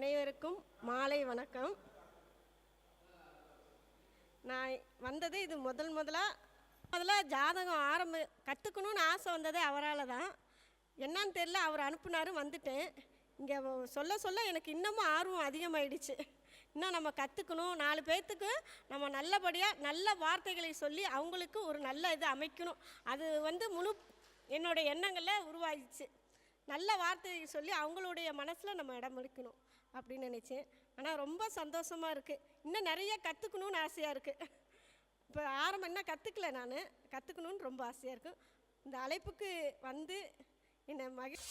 அனைவருக்கும் மாலை வணக்கம். நான் வந்தது இது முதல் முதலாக முதல்ல ஜாதகம் ஆரம்ப கற்றுக்கணும்னு ஆசை வந்ததே அவரால் தான். என்னன்னு தெரியல அவர் அனுப்புனாரு வந்துட்டேன். இங்கே சொல்ல சொல்ல எனக்கு இன்னமும் ஆர்வம் அதிகமாயிடுச்சு. இன்னும் நம்ம கற்றுக்கணும் நாலு பேர்த்துக்கு நம்ம நல்லபடியாக நல்ல வார்த்தைகளை சொல்லி அவங்களுக்கு ஒரு நல்ல இது அமைக்கணும். அது வந்து முழு என்னோடய எண்ணங்களில் உருவாகிச்சு நல்ல வார்த்தையை சொல்லி அவங்களுடைய மனசில் நம்ம இடம் எடுக்கணும் அப்படின்னு நினச்சேன். ஆனால் ரொம்ப சந்தோஷமாக இருக்குது இன்னும் நிறைய கற்றுக்கணும்னு ஆசையாக இருக்குது இப்போ ஆரம்பம் என்ன கற்றுக்கல நான். கற்றுக்கணும்னு ரொம்ப ஆசையாக இருக்கும் இந்த அழைப்புக்கு வந்து என்னை மகிழ்